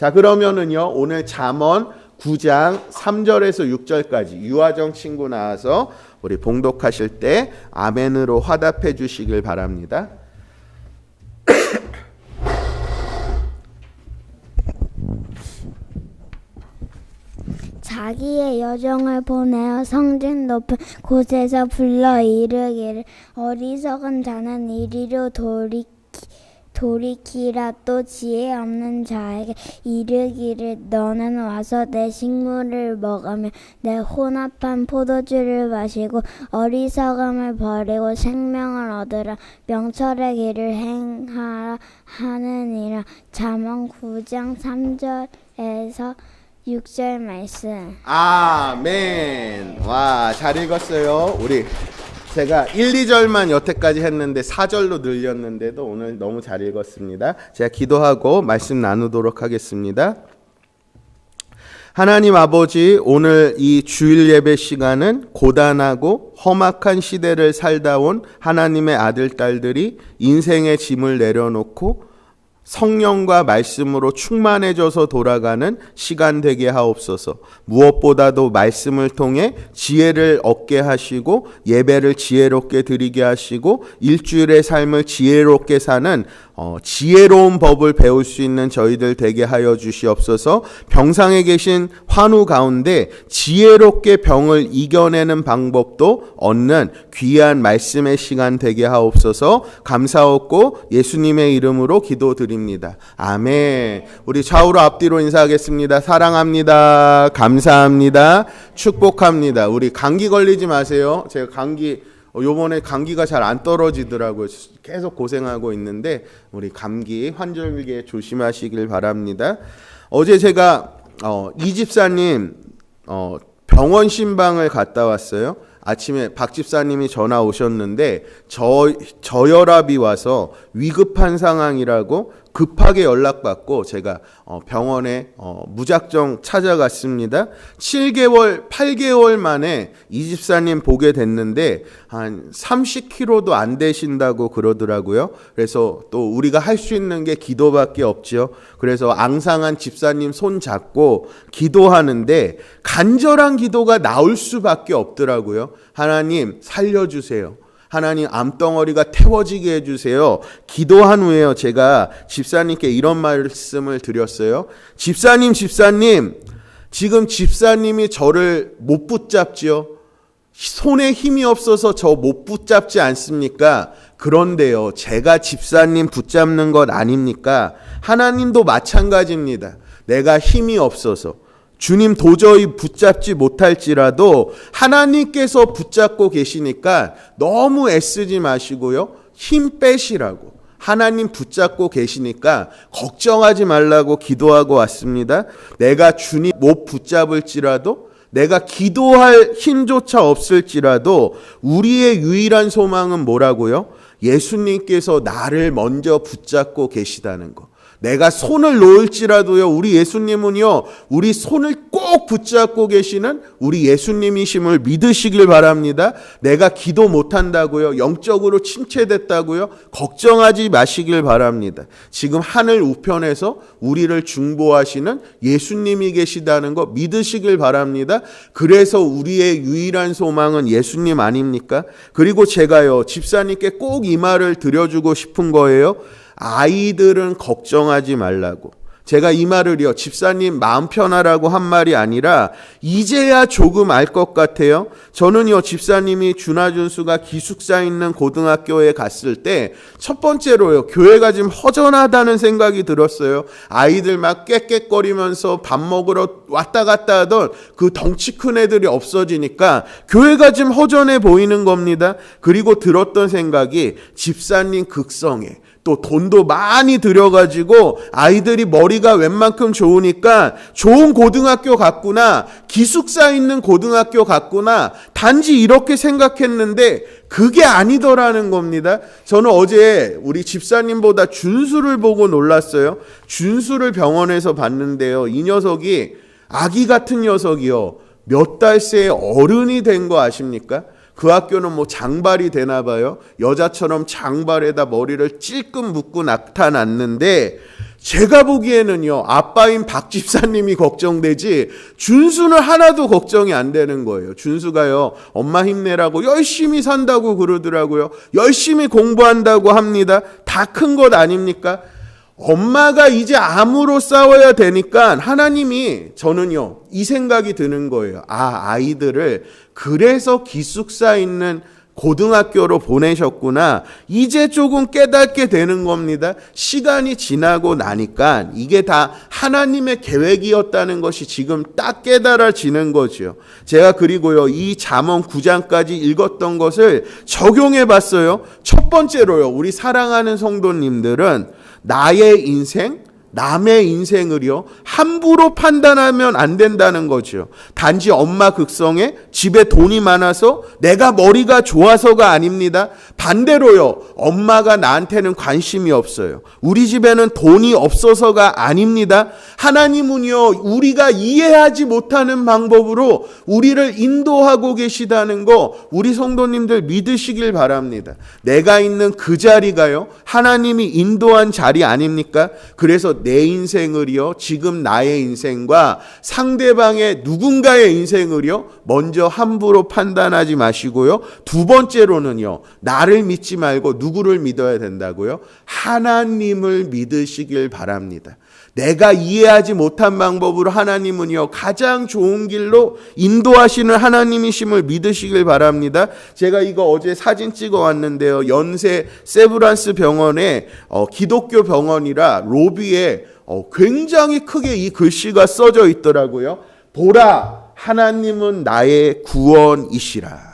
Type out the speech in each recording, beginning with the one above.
자, 그러면은요. 오늘 잠언 9장 3절에서 6절까지 유아정 친구 나와서 우리 봉독하실 때 아멘으로 화답해 주시길 바랍니다. 자기의 여정을 보내어 성진 높은 곳에서 불러 이르기를 어리석은 자는 이리로 돌이키, 돌이키라 또 지혜 없는 자에게 이르기를 너는 와서 내 식물을 먹으며 내 혼합한 포도주를 마시고 어리석음을 버리고 생명을 얻으라 명철의 길을 행하라 하느니라 잠언 9장 3절에서 6절 말씀. 아멘. 와, 잘 읽었어요. 우리 제가 1, 2절만 여태까지 했는데 4절로 늘렸는데도 오늘 너무 잘 읽었습니다. 제가 기도하고 말씀 나누도록 하겠습니다. 하나님 아버지, 오늘 이 주일 예배 시간은 고단하고 험악한 시대를 살다 온 하나님의 아들, 딸들이 인생의 짐을 내려놓고 성령과 말씀으로 충만해져서 돌아가는 시간 되게 하옵소서. 무엇보다도 말씀을 통해 지혜를 얻게 하시고 예배를 지혜롭게 드리게 하시고 일주일의 삶을 지혜롭게 사는 어, 지혜로운 법을 배울 수 있는 저희들 되게 하여 주시옵소서. 병상에 계신 환우 가운데 지혜롭게 병을 이겨내는 방법도 얻는 귀한 말씀의 시간 되게 하옵소서. 감사하고 예수님의 이름으로 기도드립니다. 아멘. 우리 좌우로 앞뒤로 인사하겠습니다. 사랑합니다. 감사합니다. 축복합니다. 우리 감기 걸리지 마세요. 제가 감기 어, 요번에 감기가 잘 안 떨어지더라고요. 계속 고생하고 있는데 우리 감기 환절기에 조심하시길 바랍니다. 어제 제가 어, 이 집사님 어, 병원 신방을 갔다 왔어요. 아침에 박 집사님이 전화 오셨는데 저 저혈압이 와서 위급한 상황이라고 급하게 연락받고 제가 어, 병원에 어, 무작정 찾아갔습니다. 7개월, 8개월 만에 이 집사님 보게 됐는데 한 30kg도 안 되신다고 그러더라고요. 그래서 또 우리가 할 수 있는 게 기도밖에 없죠. 그래서 앙상한 집사님 손 잡고 기도하는데 간절한 기도가 나올 수밖에 없더라고요. 하나님 살려주세요. 하나님 암덩어리가 태워지게 해주세요. 기도한 후에요. 제가 집사님께 이런 말씀을 드렸어요. 집사님, 집사님, 지금 집사님이 저를 못 붙잡지요. 손에 힘이 없어서 저 못 붙잡지 않습니까? 그런데요, 제가 집사님 붙잡는 것 아닙니까? 하나님도 마찬가지입니다. 내가 힘이 없어서. 주님 도저히 붙잡지 못할지라도 하나님께서 붙잡고 계시니까 너무 애쓰지 마시고요. 힘 빼시라고. 하나님 붙잡고 계시니까 걱정하지 말라고 기도하고 왔습니다. 내가 주님 못 붙잡을지라도 내가 기도할 힘조차 없을지라도 우리의 유일한 소망은 뭐라고요? 예수님께서 나를 먼저 붙잡고 계시다는 것. 내가 손을 놓을지라도요, 우리 예수님은요, 우리 손을 꼭 붙잡고 계시는 우리 예수님이심을 믿으시길 바랍니다. 내가 기도 못한다고요, 영적으로 침체됐다고요, 걱정하지 마시길 바랍니다. 지금 하늘 우편에서 우리를 중보하시는 예수님이 계시다는 거 믿으시길 바랍니다. 그래서 우리의 유일한 소망은 예수님 아닙니까? 그리고 제가요, 집사님께 꼭 이 말을 드려주고 싶은 거예요. 아이들은 걱정하지 말라고. 제가 이 말을요, 집사님 마음 편하라고 한 말이 아니라, 이제야 조금 알 것 같아요. 저는요, 집사님이 준하준수가 기숙사 있는 고등학교에 갔을 때, 첫 번째로요, 교회가 지금 허전하다는 생각이 들었어요. 아이들 막 깨깨거리면서 밥 먹으러 왔다 갔다 하던 그 덩치 큰 애들이 없어지니까, 교회가 지금 허전해 보이는 겁니다. 그리고 들었던 생각이, 집사님 극성에, 또 돈도 많이 들여가지고 아이들이 머리가 웬만큼 좋으니까 좋은 고등학교 갔구나, 기숙사 있는 고등학교 갔구나, 단지 이렇게 생각했는데 그게 아니더라는 겁니다. 저는 어제 우리 집사님보다 준수를 보고 놀랐어요. 준수를 병원에서 봤는데요. 이 녀석이 아기 같은 녀석이요. 몇 달 새에 어른이 된 거 아십니까? 그 학교는 뭐 장발이 되나 봐요. 여자처럼 장발에다 머리를 찔끔 묶고 나타났는데 제가 보기에는요, 아빠인 박 집사님이 걱정되지, 준수는 하나도 걱정이 안 되는 거예요. 준수가요, 엄마 힘내라고 열심히 산다고 그러더라고요. 열심히 공부한다고 합니다. 다 큰 것 아닙니까? 엄마가 이제 암으로 싸워야 되니까 하나님이 저는요, 이 생각이 드는 거예요. 아, 아이들을 그래서 기숙사 있는 고등학교로 보내셨구나. 이제 조금 깨닫게 되는 겁니다. 시간이 지나고 나니까 이게 다 하나님의 계획이었다는 것이 지금 딱 깨달아지는 거죠. 제가 그리고요, 이 잠언 9장까지 읽었던 것을 적용해 봤어요. 첫 번째로요, 우리 사랑하는 성도님들은 나의 인생, 남의 인생을요, 함부로 판단하면 안 된다는 거죠. 단지 엄마 극성에 집에 돈이 많아서 내가 머리가 좋아서가 아닙니다. 반대로요, 엄마가 나한테는 관심이 없어요. 우리 집에는 돈이 없어서가 아닙니다. 하나님은요, 우리가 이해하지 못하는 방법으로 우리를 인도하고 계시다는 거, 우리 성도님들 믿으시길 바랍니다. 내가 있는 그 자리가요, 하나님이 인도한 자리 아닙니까? 그래서 내 인생을요, 지금 나의 인생과 상대방의 누군가의 인생을요, 먼저 함부로 판단하지 마시고요. 두 번째로는요, 나를 믿지 말고 누구를 믿어야 된다고요? 하나님을 믿으시길 바랍니다. 내가 이해하지 못한 방법으로 하나님은요, 가장 좋은 길로 인도하시는 하나님이심을 믿으시길 바랍니다. 제가 이거 어제 사진 찍어 왔는데요. 연세 세브란스 병원에 어, 기독교 병원이라 로비에 어, 굉장히 크게 이 글씨가 써져 있더라고요. 보라, 하나님은 나의 구원이시라.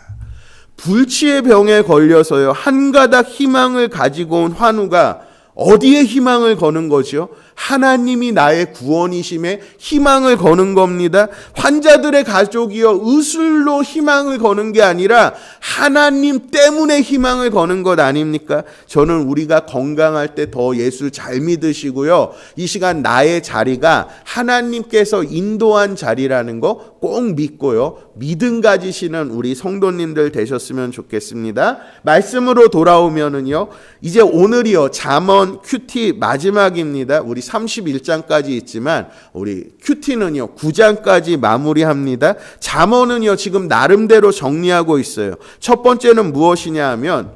불치의 병에 걸려서요, 한 가닥 희망을 가지고 온 환우가 어디에 희망을 거는 거죠? 하나님이 나의 구원이심에 희망을 거는 겁니다. 환자들의 가족이요, 의술로 희망을 거는 게 아니라 하나님 때문에 희망을 거는 것 아닙니까? 저는 우리가 건강할 때 더 예수 잘 믿으시고요. 이 시간 나의 자리가 하나님께서 인도한 자리라는 거 꼭 믿고요. 믿음 가지시는 우리 성도님들 되셨으면 좋겠습니다. 말씀으로 돌아오면은요. 이제 오늘이요. 잠언 큐티 마지막입니다. 우리 31장까지 있지만 우리 큐티는요. 9장까지 마무리합니다. 잠언은요. 지금 나름대로 정리하고 있어요. 첫 번째는 무엇이냐 하면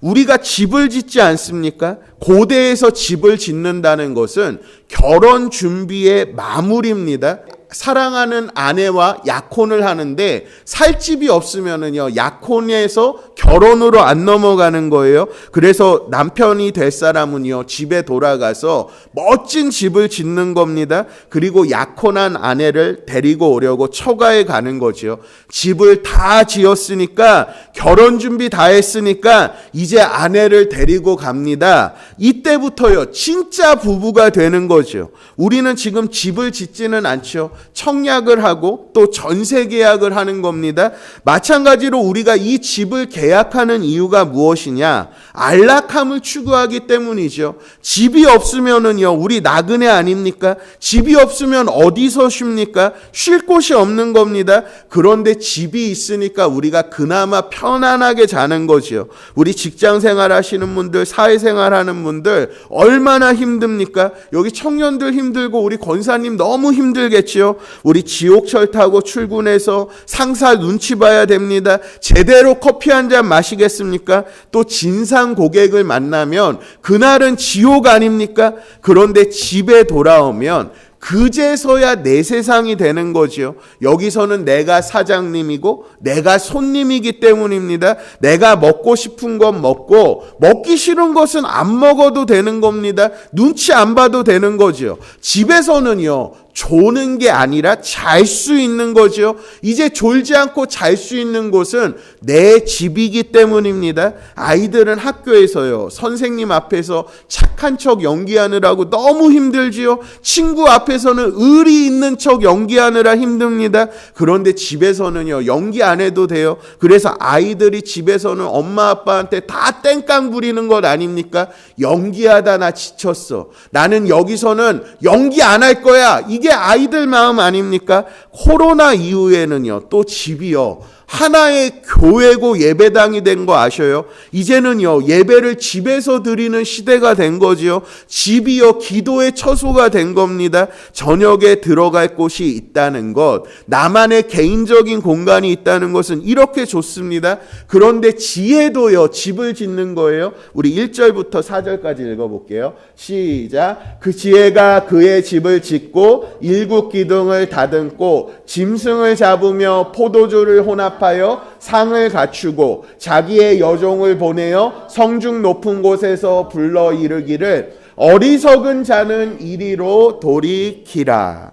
우리가 집을 짓지 않습니까? 고대에서 집을 짓는다는 것은 결혼 준비의 마무리입니다. 사랑하는 아내와 약혼을 하는데 살 집이 없으면은요 약혼에서 결혼으로 안 넘어가는 거예요. 그래서 남편이 될 사람은요 집에 돌아가서 멋진 집을 짓는 겁니다. 그리고 약혼한 아내를 데리고 오려고 처가에 가는 거죠. 집을 다 지었으니까 결혼 준비 다 했으니까 이제 아내를 데리고 갑니다. 이때부터요 진짜 부부가 되는 거죠. 우리는 지금 집을 짓지는 않죠. 청약을 하고 또 전세 계약을 하는 겁니다. 마찬가지로 우리가 이 집을 계약하는 이유가 무엇이냐? 안락함을 추구하기 때문이죠. 집이 없으면은요, 우리 나그네 아닙니까? 집이 없으면 어디서 쉽니까? 쉴 곳이 없는 겁니다. 그런데 집이 있으니까 우리가 그나마 편안하게 자는 거지요. 우리 직장 생활 하시는 분들, 사회 생활 하는 분들, 얼마나 힘듭니까? 여기 청년들 힘들고 우리 권사님 너무 힘들겠지요. 우리 지옥철 타고 출근해서 상사 눈치 봐야 됩니다. 제대로 커피 한 잔 마시겠습니까? 또 진상 고객을 만나면 그날은 지옥 아닙니까? 그런데 집에 돌아오면 그제서야 내 세상이 되는 거지요. 여기서는 내가 사장님이고 내가 손님이기 때문입니다. 내가 먹고 싶은 건 먹고 먹기 싫은 것은 안 먹어도 되는 겁니다. 눈치 안 봐도 되는 거지요. 집에서는요. 조는 게 아니라 잘 수 있는 거죠. 이제 졸지 않고 잘 수 있는 곳은 내 집이기 때문입니다. 아이들은 학교에서요. 선생님 앞에서 착한 척 연기하느라고 너무 힘들지요. 친구 앞에서는 의리 있는 척 연기하느라 힘듭니다. 그런데 집에서는요. 연기 안 해도 돼요. 그래서 아이들이 집에서는 엄마 아빠한테 다 땡깡 부리는 것 아닙니까? 연기하다 나 지쳤어. 나는 여기서는 연기 안 할 거야. 이게 아이들 마음 아닙니까? 코로나 이후에는요, 또 집이요. 하나의 교회고 예배당이 된 거 아셔요? 이제는요, 예배를 집에서 드리는 시대가 된 거지요. 집이요, 기도의 처소가 된 겁니다. 저녁에 들어갈 곳이 있다는 것, 나만의 개인적인 공간이 있다는 것은 이렇게 좋습니다. 그런데 지혜도요, 집을 짓는 거예요. 우리 1절부터 4절까지 읽어볼게요. 시작. 그 지혜가 그의 집을 짓고 일국 기둥을 다듬고 짐승을 잡으며 포도주를 혼합하여 상을 갖추고 자기의 여종을 보내어 성중 높은 곳에서 불러 이르기를 어리석은 자는 이리로 돌이키라.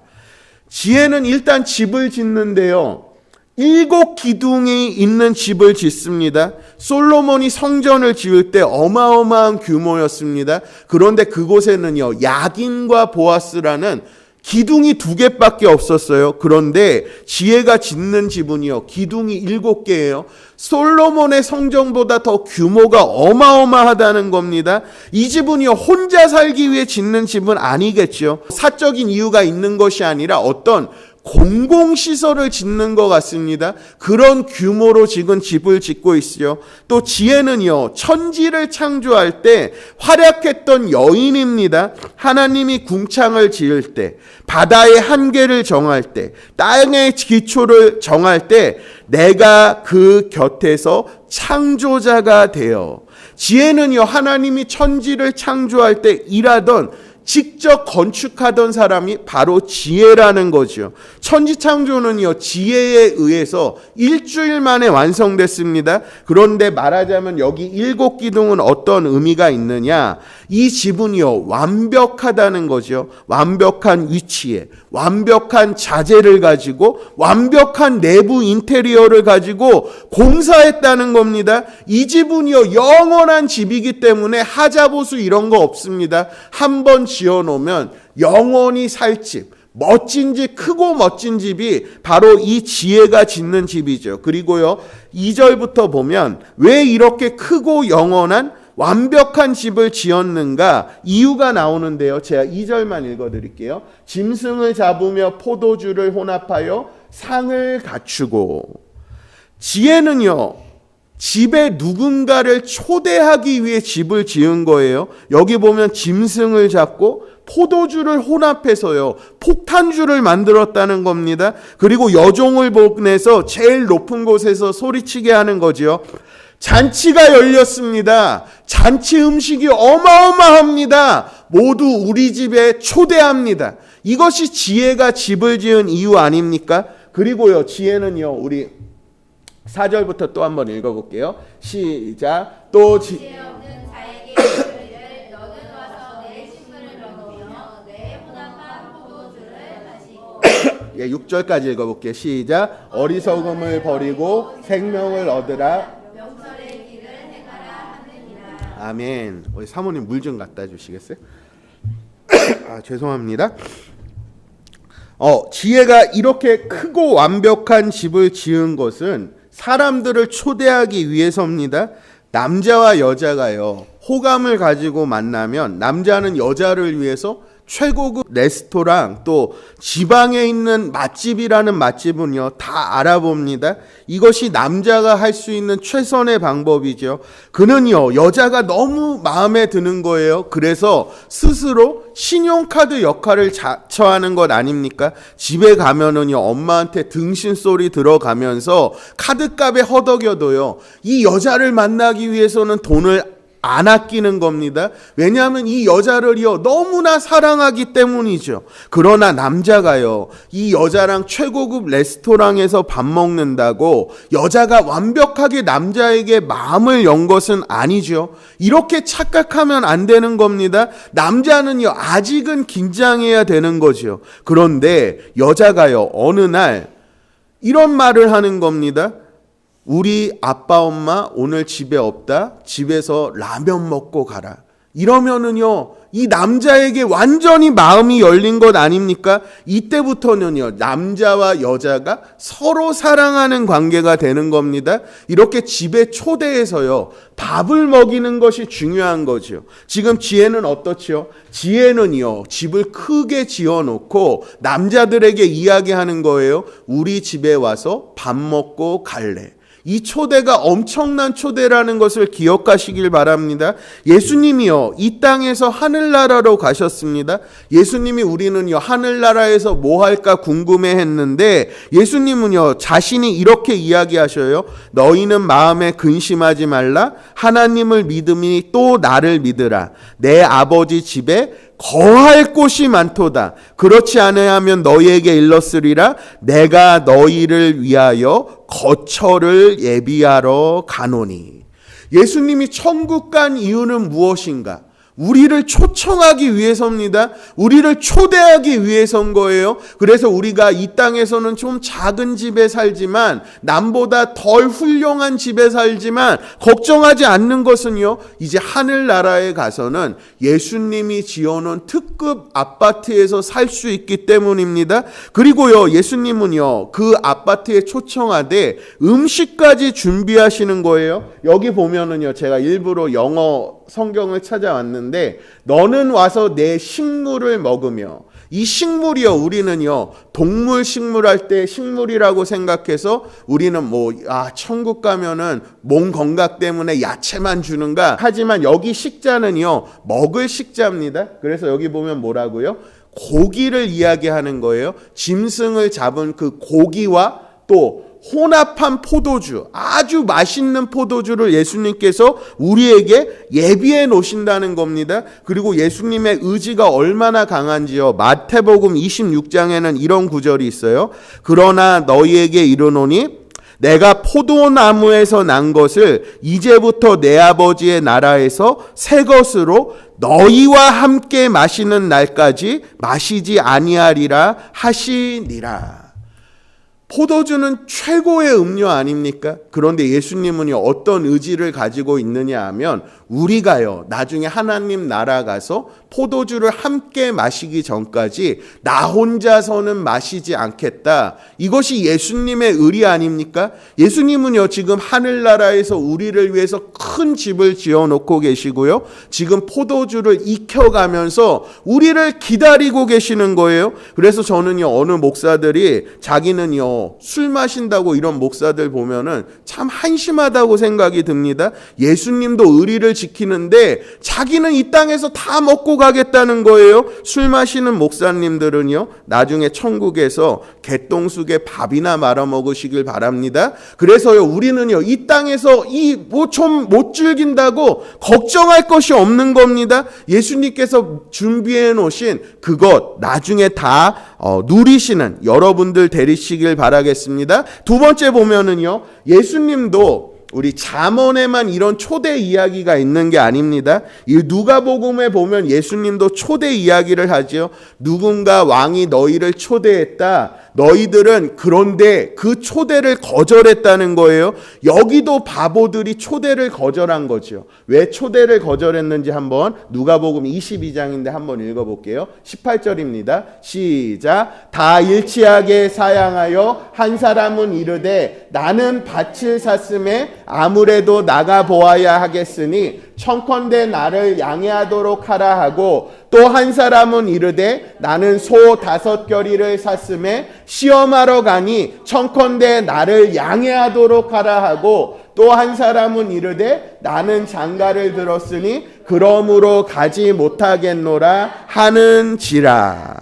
지혜는 일단 집을 짓는데요. 일곱 기둥이 있는 집을 짓습니다. 솔로몬이 성전을 지을 때 어마어마한 규모였습니다. 그런데 그곳에는요, 야긴과 보아스라는 기둥이 두 개밖에 없었어요. 그런데 지혜가 짓는 집은요, 기둥이 일곱 개예요. 솔로몬의 성전보다 더 규모가 어마어마하다는 겁니다. 이 집은요, 혼자 살기 위해 짓는 집은 아니겠죠. 사적인 이유가 있는 것이 아니라 어떤 공공시설을 짓는 것 같습니다. 그런 규모로 지금 집을 짓고 있어요. 또 지혜는요, 천지를 창조할 때 활약했던 여인입니다. 하나님이 궁창을 지을 때, 바다의 한계를 정할 때, 땅의 기초를 정할 때, 내가 그 곁에서 창조자가 되어, 지혜는요, 하나님이 천지를 창조할 때 일하던 직접 건축하던 사람이 바로 지혜라는 거죠. 천지 창조는요, 지혜에 의해서 일주일 만에 완성됐습니다. 그런데 말하자면 여기 일곱 기둥은 어떤 의미가 있느냐? 이 지분이요, 완벽하다는 거죠. 완벽한 위치에, 완벽한 자재를 가지고, 완벽한 내부 인테리어를 가지고 공사했다는 겁니다. 이 집은요, 영원한 집이기 때문에 하자보수 이런 거 없습니다. 한번 지어 놓으면 영원히 살 집, 멋진 집, 크고 멋진 집이 바로 이 지혜가 짓는 집이죠. 그리고요, 2절부터 보면 왜 이렇게 크고 영원한 완벽한 집을 지었는가 이유가 나오는데요. 제가 2절만 읽어 드릴게요. 짐승을 잡으며 포도주를 혼합하여 상을 갖추고 지혜는요. 집에 누군가를 초대하기 위해 집을 지은 거예요. 여기 보면 짐승을 잡고 포도주를 혼합해서요. 폭탄주를 만들었다는 겁니다. 그리고 여종을 보내서 제일 높은 곳에서 소리치게 하는 거지요. 잔치가 열렸습니다. 잔치 음식이 어마어마합니다. 모두 우리 집에 초대합니다. 이것이 지혜가 집을 지은 이유 아닙니까? 그리고요, 지혜는요, 우리 4절부터 또 한번 읽어볼게요. 시작. 또 지, 예, 6절까지 읽어볼게요. 시작. 어리석음을 버리고 생명을 얻으라. 아멘. 우리 사모님 물 좀 갖다 주시겠어요? 아, 죄송합니다. 어, 지혜가 이렇게 크고 완벽한 집을 지은 것은 사람들을 초대하기 위해서입니다. 남자와 여자가요, 호감을 가지고 만나면 남자는 여자를 위해서 최고급 레스토랑 또 지방에 있는 맛집이라는 맛집은요 다 알아봅니다. 이것이 남자가 할 수 있는 최선의 방법이죠. 그는요 여자가 너무 마음에 드는 거예요. 그래서 스스로 신용카드 역할을 자처하는 것 아닙니까? 집에 가면은요 엄마한테 등신 소리 들어가면서 카드값에 허덕여도요 이 여자를 만나기 위해서는 돈을 안 아끼는 겁니다. 왜냐하면 이 여자를요, 너무나 사랑하기 때문이죠. 그러나 남자가요, 이 여자랑 최고급 레스토랑에서 밥 먹는다고 여자가 완벽하게 남자에게 마음을 연 것은 아니죠. 이렇게 착각하면 안 되는 겁니다. 남자는요, 아직은 긴장해야 되는 거죠. 그런데 여자가요, 어느 날 이런 말을 하는 겁니다. 우리 아빠 엄마 오늘 집에 없다. 집에서 라면 먹고 가라. 이러면은요, 이 남자에게 완전히 마음이 열린 것 아닙니까? 이때부터는요, 남자와 여자가 서로 사랑하는 관계가 되는 겁니다. 이렇게 집에 초대해서요, 밥을 먹이는 것이 중요한 거죠. 지금 지혜는 어떻지요? 지혜는요, 집을 크게 지어놓고 남자들에게 이야기하는 거예요. 우리 집에 와서 밥 먹고 갈래. 이 초대가 엄청난 초대라는 것을 기억하시길 바랍니다. 예수님이요, 이 땅에서 하늘나라로 가셨습니다. 예수님이 우리는요, 하늘나라에서 뭐 할까 궁금해 했는데, 예수님은요, 자신이 이렇게 이야기하셔요. 너희는 마음에 근심하지 말라. 하나님을 믿음이 또 나를 믿으라. 내 아버지 집에 거할 곳이 많도다. 그렇지 않으면 너희에게 일렀으리라. 내가 너희를 위하여 거처를 예비하러 가노니. 예수님이 천국 간 이유는 무엇인가? 우리를 초청하기 위해서입니다. 우리를 초대하기 위해서인 거예요. 그래서 우리가 이 땅에서는 좀 작은 집에 살지만 남보다 덜 훌륭한 집에 살지만 걱정하지 않는 것은요. 이제 하늘 나라에 가서는 예수님이 지어놓은 특급 아파트에서 살 수 있기 때문입니다. 그리고요. 예수님은요. 그 아파트에 초청하되 음식까지 준비하시는 거예요. 여기 보면은요. 제가 일부러 영어 성경을 찾아왔는데 너는 와서 내 식물을 먹으며 이 식물이요 우리는요 동물 식물 할 때 식물이라고 생각해서 우리는 뭐 아 천국 가면은 몸 건강 때문에 야채만 주는가? 하지만 여기 식자는요 먹을 식자입니다. 그래서 여기 보면 뭐라고요? 고기를 이야기하는 거예요. 짐승을 잡은 그 고기와 또 혼합한 포도주, 아주 맛있는 포도주를 예수님께서 우리에게 예비해 놓으신다는 겁니다. 그리고 예수님의 의지가 얼마나 강한지요. 마태복음 26장에는 이런 구절이 있어요. 그러나 너희에게 이르노니 내가 포도나무에서 난 것을 이제부터 내 아버지의 나라에서 새 것으로 너희와 함께 마시는 날까지 마시지 아니하리라 하시니라. 포도주는 최고의 음료 아닙니까? 그런데 예수님은요, 어떤 의지를 가지고 있느냐 하면, 우리가요, 나중에 하나님 나라 가서 포도주를 함께 마시기 전까지 나 혼자서는 마시지 않겠다. 이것이 예수님의 의리 아닙니까? 예수님은요, 지금 하늘나라에서 우리를 위해서 큰 집을 지어 놓고 계시고요, 지금 포도주를 익혀가면서 우리를 기다리고 계시는 거예요. 그래서 저는요, 어느 목사들이 자기는요, 술 마신다고 이런 목사들 보면은 참 한심하다고 생각이 듭니다. 예수님도 의리를 지키는데 자기는 이 땅에서 다 먹고 가겠다는 거예요. 술 마시는 목사님들은요, 나중에 천국에서 개똥쑥에 밥이나 말아 먹으시길 바랍니다. 그래서요, 우리는요, 이 땅에서 이뭐좀못 즐긴다고 걱정할 것이 없는 겁니다. 예수님께서 준비해 놓으신 그것 나중에 다 어, 누리시는 여러분들 되리시길 바라겠습니다. 두 번째 보면은요, 예수님도 우리 잠언에만 이런 초대 이야기가 있는 게 아닙니다. 이 누가복음에 보면 예수님도 초대 이야기를 하죠. 누군가 왕이 너희를 초대했다. 너희들은 그런데 그 초대를 거절했다는 거예요. 여기도 바보들이 초대를 거절한 거죠. 왜 초대를 거절했는지 한번 누가복음 22장인데 한번 읽어볼게요. 18절입니다. 시작. 다 일치하게 사양하여 한 사람은 이르되 나는 밭을 샀음에 아무래도 나가 보아야 하겠으니 청컨대 나를 양해하도록 하라 하고 또 한 사람은 이르되 나는 소 다섯 결이를 샀음에 시험하러 가니 청컨대 나를 양해하도록 하라 하고 또 한 사람은 이르되 나는 장가를 들었으니 그러므로 가지 못하겠노라 하는지라.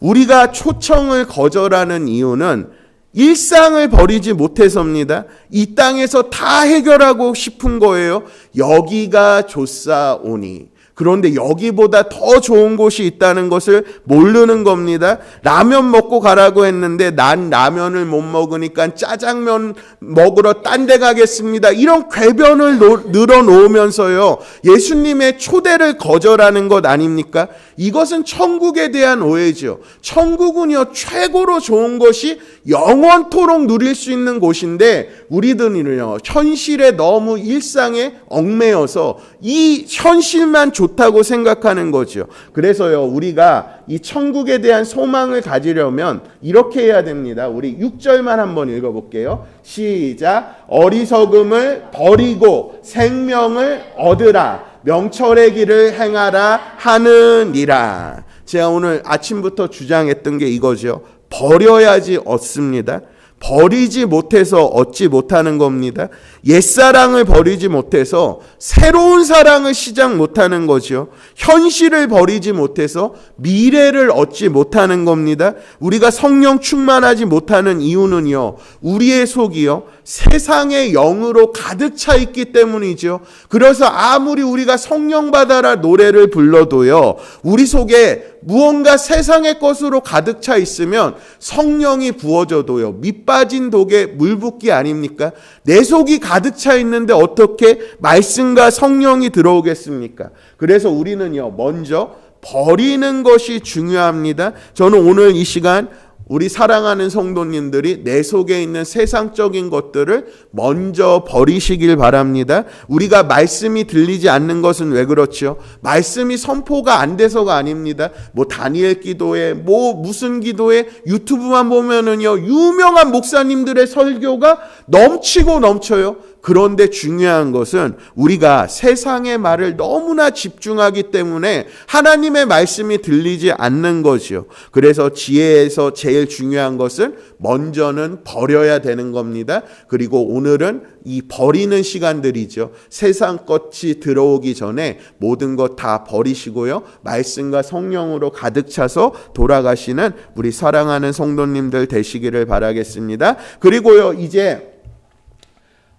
우리가 초청을 거절하는 이유는 일상을 버리지 못해서입니다. 이 땅에서 다 해결하고 싶은 거예요. 여기가 좋사오니. 그런데 여기보다 더 좋은 곳이 있다는 것을 모르는 겁니다. 라면 먹고 가라고 했는데 난 라면을 못 먹으니까 짜장면 먹으러 딴 데 가겠습니다. 이런 궤변을 늘어놓으면서요. 예수님의 초대를 거절하는 것 아닙니까? 이것은 천국에 대한 오해죠. 천국은요, 최고로 좋은 것이 영원토록 누릴 수 있는 곳인데, 우리들은요, 현실에 너무 일상에 얽매여서 이 현실만 좋 좋다고 생각하는 거죠. 그래서요, 우리가 이 천국에 대한 소망을 가지려면 이렇게 해야 됩니다. 우리 6절만 한번 읽어볼게요. 시작. 어리석음을 버리고 생명을 얻으라. 명철의 길을 행하라 하느니라. 제가 오늘 아침부터 주장했던 게 이거죠. 버려야지 얻습니다. 버리지 못해서 얻지 못하는 겁니다. 옛사랑을 버리지 못해서 새로운 사랑을 시작 못하는 거죠. 현실을 버리지 못해서 미래를 얻지 못하는 겁니다. 우리가 성령 충만하지 못하는 이유는요. 우리의 속이요. 세상의 영으로 가득 차 있기 때문이죠. 그래서 아무리 우리가 성령 받아라 노래를 불러도요. 우리 속에 무언가 세상의 것으로 가득 차 있으면 성령이 부어져도요. 밑빠진 독에 물 붓기 아닙니까? 내 속이 가득 차 있는데 어떻게 말씀과 성령이 들어오겠습니까? 그래서 우리는요. 먼저 버리는 것이 중요합니다. 저는 오늘 이 시간 우리 사랑하는 성도님들이 내 속에 있는 세상적인 것들을 먼저 버리시길 바랍니다. 우리가 말씀이 들리지 않는 것은 왜 그렇죠? 말씀이 선포가 안 돼서가 아닙니다. 뭐 다니엘 기도에 뭐 무슨 기도에 유튜브만 보면은요 유명한 목사님들의 설교가 넘치고 넘쳐요. 그런데 중요한 것은 우리가 세상의 말을 너무나 집중하기 때문에 하나님의 말씀이 들리지 않는 것이요. 그래서 지혜에서 제일 중요한 것은 먼저는 버려야 되는 겁니다. 그리고 오늘은 이 버리는 시간들이죠. 세상 것이 들어오기 전에 모든 것 다 버리시고요. 말씀과 성령으로 가득 차서 돌아가시는 우리 사랑하는 성도님들 되시기를 바라겠습니다. 그리고요, 이제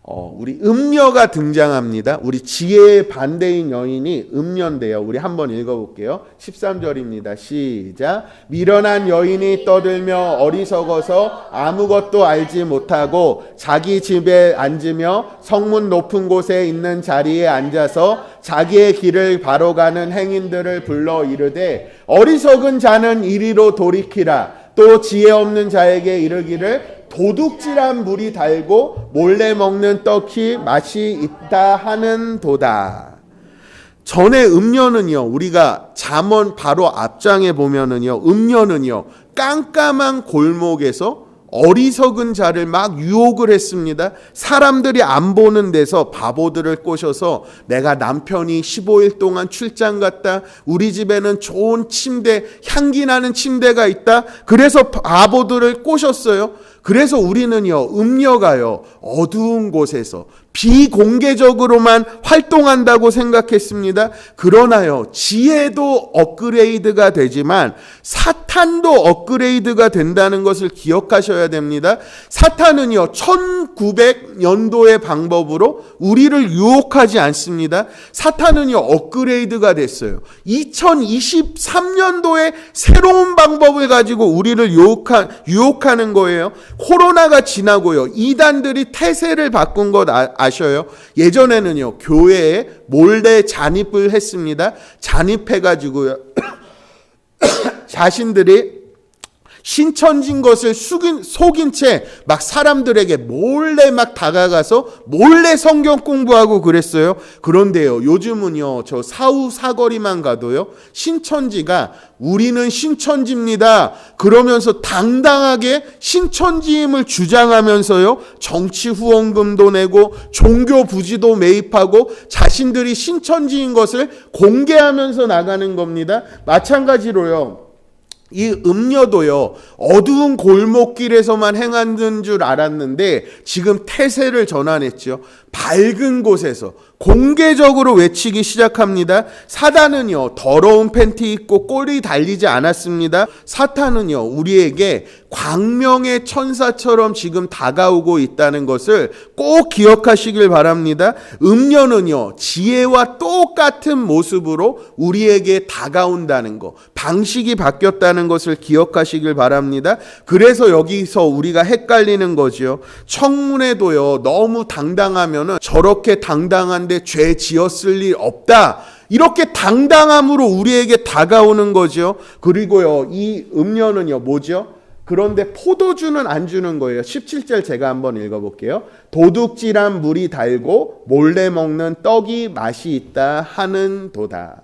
어, 우리 음녀가 등장합니다. 우리 지혜의 반대인 여인이 음녀인데요. 우리 한번 읽어볼게요. 13절입니다. 시작. 미련한 여인이 떠들며 어리석어서 아무것도 알지 못하고 자기 집에 앉으며 성문 높은 곳에 있는 자리에 앉아서 자기의 길을 바로 가는 행인들을 불러 이르되 어리석은 자는 이리로 돌이키라. 또 지혜 없는 자에게 이르기를 도둑질한 물이 달고 몰래 먹는 떡이 맛이 있다 하는 도다. 전에 음녀는요, 우리가 잠언 바로 앞장에 보면은요, 음녀는요, 깜깜한 골목에서 어리석은 자를 막 유혹을 했습니다. 사람들이 안 보는 데서 바보들을 꼬셔서 내가 남편이 15일 동안 출장 갔다. 우리 집에는 좋은 침대, 향기 나는 침대가 있다. 그래서 바보들을 꼬셨어요. 그래서 우리는요, 음녀가요, 어두운 곳에서 비공개적으로만 활동한다고 생각했습니다. 그러나요, 지혜도 업그레이드가 되지만 사탄도 업그레이드가 된다는 것을 기억하셔야 됩니다. 사탄은요, 1900년도의 방법으로 우리를 유혹하지 않습니다. 사탄은요, 업그레이드가 됐어요. 2023년도에 새로운 방법을 가지고 우리를 유혹하, 유혹하는 거예요. 코로나가 지나고요. 이단들이 태세를 바꾼 것 아, 아셔요? 예전에는요. 교회에 몰래 잔입을 했습니다. 잔입해 가지고요. 자신들이 신천진 것을 숙인, 속인 채 막 사람들에게 몰래 막 다가가서 몰래 성경 공부하고 그랬어요. 그런데요, 요즘은요, 저 사후 사거리만 가도요, 신천지가 우리는 신천지입니다. 그러면서 당당하게 신천지임을 주장하면서요, 정치 후원금도 내고 종교 부지도 매입하고 자신들이 신천지인 것을 공개하면서 나가는 겁니다. 마찬가지로요, 이 음녀도요, 어두운 골목길에서만 행하는 줄 알았는데, 지금 태세를 전환했죠. 밝은 곳에서 공개적으로 외치기 시작합니다. 사단은요, 더러운 팬티 입고 꼬리 달리지 않았습니다. 사탄은요, 우리에게 광명의 천사처럼 지금 다가오고 있다는 것을 꼭 기억하시길 바랍니다. 음녀는요, 지혜와 똑같은 모습으로 우리에게 다가온다는 거, 방식이 바뀌었다는 것을 기억하시길 바랍니다. 그래서 여기서 우리가 헷갈리는 거지요. 청문회도요, 너무 당당하면은 저렇게 당당한 데 죄 지었을 일 없다. 이렇게 당당함으로 우리에게 다가오는 거죠. 그리고요, 이 음료는요, 뭐죠? 그런데 포도주는 안 주는 거예요. 17절 제가 한번 읽어볼게요. 도둑질한 물이 달고 몰래 먹는 떡이 맛이 있다 하는 도다.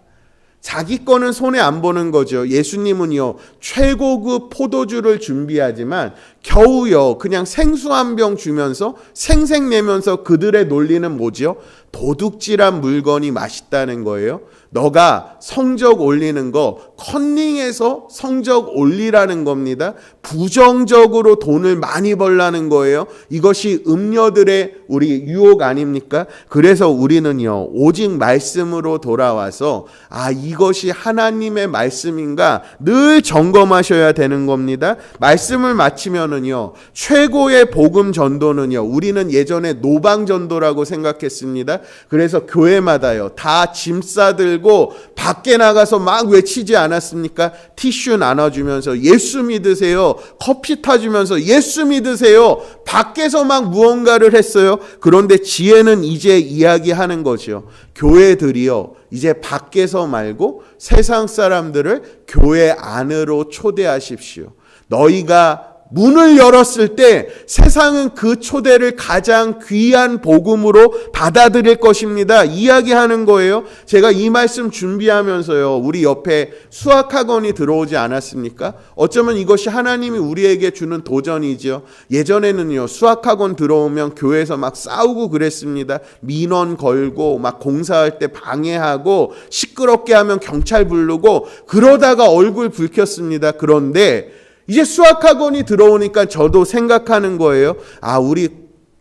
자기 거는 손에 안 보는 거죠. 예수님은요, 최고급 포도주를 준비하지만 겨우요, 그냥 생수 한 병 주면서 생색내면서 그들의 논리는 뭐죠? 도둑질한 물건이 맛있다는 거예요. 너가 성적 올리는 거 컨닝해서 성적 올리라는 겁니다. 부정적으로 돈을 많이 벌라는 거예요. 이것이 음녀들의 우리 유혹 아닙니까? 그래서 우리는요, 오직 말씀으로 돌아와서 아, 이것이 하나님의 말씀인가 늘 점검하셔야 되는 겁니다. 말씀을 마치면은요, 최고의 복음 전도는요, 우리는 예전에 노방 전도라고 생각했습니다. 그래서 교회마다요, 다 짐 싸들고 밖에 나가서 막 외치지 않았습니까? 티슈 나눠주면서 예수 믿으세요. 커피 타주면서 예수 믿으세요. 밖에서 막 무언가를 했어요. 그런데 지혜는 이제 이야기하는 거죠. 교회들이요. 이제 밖에서 말고 세상 사람들을 교회 안으로 초대하십시오. 너희가 문을 열었을 때 세상은 그 초대를 가장 귀한 복음으로 받아들일 것입니다. 이야기하는 거예요. 제가 이 말씀 준비하면서요. 우리 옆에 수학학원이 들어오지 않았습니까? 어쩌면 이것이 하나님이 우리에게 주는 도전이죠. 예전에는요. 수학학원 들어오면 교회에서 막 싸우고 그랬습니다. 민원 걸고 막 공사할 때 방해하고 시끄럽게 하면 경찰 부르고 그러다가 얼굴 붉혔습니다. 그런데 이제 수학학원이 들어오니까 저도 생각하는 거예요. 아, 우리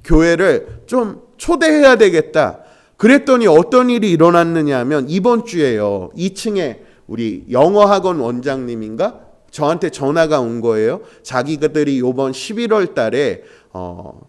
교회를 좀 초대해야 되겠다. 그랬더니 어떤 일이 일어났느냐 하면 이번 주에요. 2층에 우리 영어학원 원장님인가? 저한테 전화가 온 거예요. 자기들이 요번 11월 달에 어,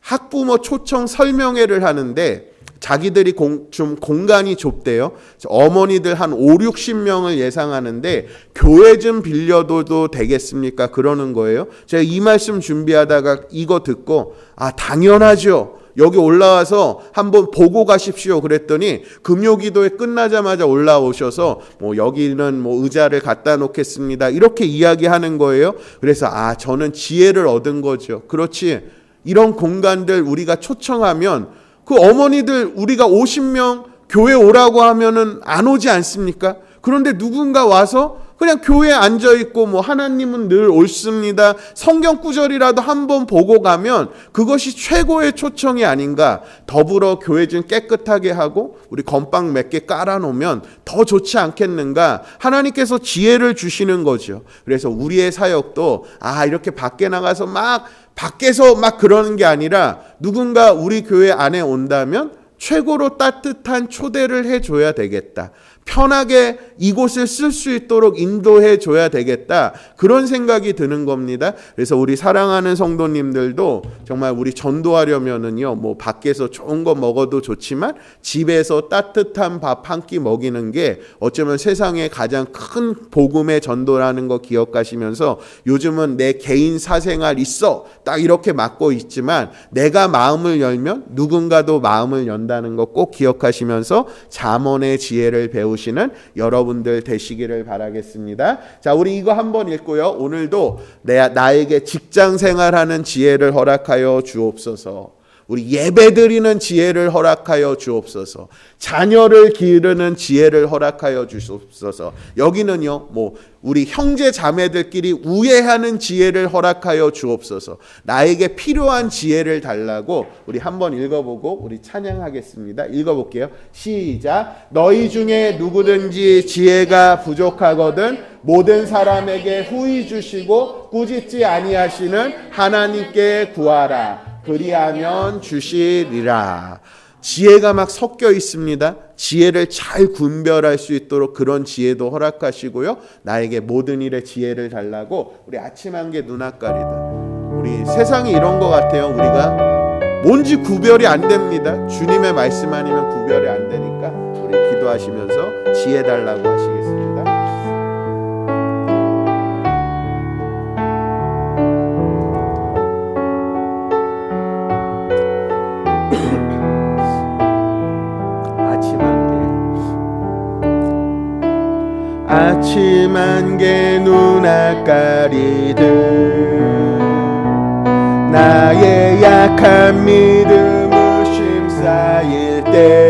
학부모 초청 설명회를 하는데 자기들이 공, 좀 공간이 좁대요. 어머니들 한 5, 60명을 예상하는데 교회 좀 빌려둬도 되겠습니까? 그러는 거예요. 제가 이 말씀 준비하다가 이거 듣고 아 당연하죠. 여기 올라와서 한번 보고 가십시오. 그랬더니 금요 기도회 끝나자마자 올라오셔서 뭐 여기는 뭐 의자를 갖다 놓겠습니다. 이렇게 이야기하는 거예요. 그래서 아 저는 지혜를 얻은 거죠. 그렇지. 이런 공간들 우리가 초청하면 그 어머니들 우리가 50명 교회 오라고 하면은 안 오지 않습니까? 그런데 누군가 와서 그냥 교회에 앉아 있고 뭐 하나님은 늘 옳습니다. 성경 구절이라도 한번 보고 가면 그것이 최고의 초청이 아닌가. 더불어 교회 좀 깨끗하게 하고 우리 건빵 몇 개 깔아 놓으면 더 좋지 않겠는가. 하나님께서 지혜를 주시는 거죠. 그래서 우리의 사역도 아 이렇게 밖에 나가서 막 밖에서 막 그러는 게 아니라 누군가 우리 교회 안에 온다면 최고로 따뜻한 초대를 해줘야 되겠다. 편하게 이곳을 쓸 수 있도록 인도해 줘야 되겠다. 그런 생각이 드는 겁니다. 그래서 우리 사랑하는 성도님들도 정말 우리 전도하려면은요, 뭐 밖에서 좋은 거 먹어도 좋지만 집에서 따뜻한 밥 한 끼 먹이는 게 어쩌면 세상에 가장 큰 복음의 전도라는 거 기억하시면서 요즘은 내 개인 사생활 있어. 딱 이렇게 맞고 있지만 내가 마음을 열면 누군가도 마음을 연다는 거 꼭 기억하시면서 잠언의 지혜를 배우 보시는 여러분들 되시기를 바라겠습니다. 자, 우리 이거 한번 읽고요. 오늘도 내 나에게 직장 생활하는 지혜를 허락하여 주옵소서. 우리 예배드리는 지혜를 허락하여 주옵소서. 자녀를 기르는 지혜를 허락하여 주옵소서. 여기는요, 뭐, 우리 형제 자매들끼리 우애하는 지혜를 허락하여 주옵소서. 나에게 필요한 지혜를 달라고 우리 한번 읽어보고 우리 찬양하겠습니다. 읽어볼게요. 시작. 너희 중에 누구든지 지혜가 부족하거든 모든 사람에게 후히 주시고 꾸짖지 아니하시는 하나님께 구하라. 그리하면 주시리라. 지혜가 막 섞여 있습니다. 지혜를 잘 분별할 수 있도록 그런 지혜도 허락하시고요. 나에게 모든 일에 지혜를 달라고 우리 아침 한 개 눈앞가리다. 우리 세상이 이런 것 같아요. 우리가 뭔지 구별이 안 됩니다. 주님의 말씀 아니면 구별이 안 되니까 우리 기도하시면서 지혜 달라고 하시겠습니다. 아침 한개 눈앞가리듯 나의 약한 믿음 의심 쌓일 때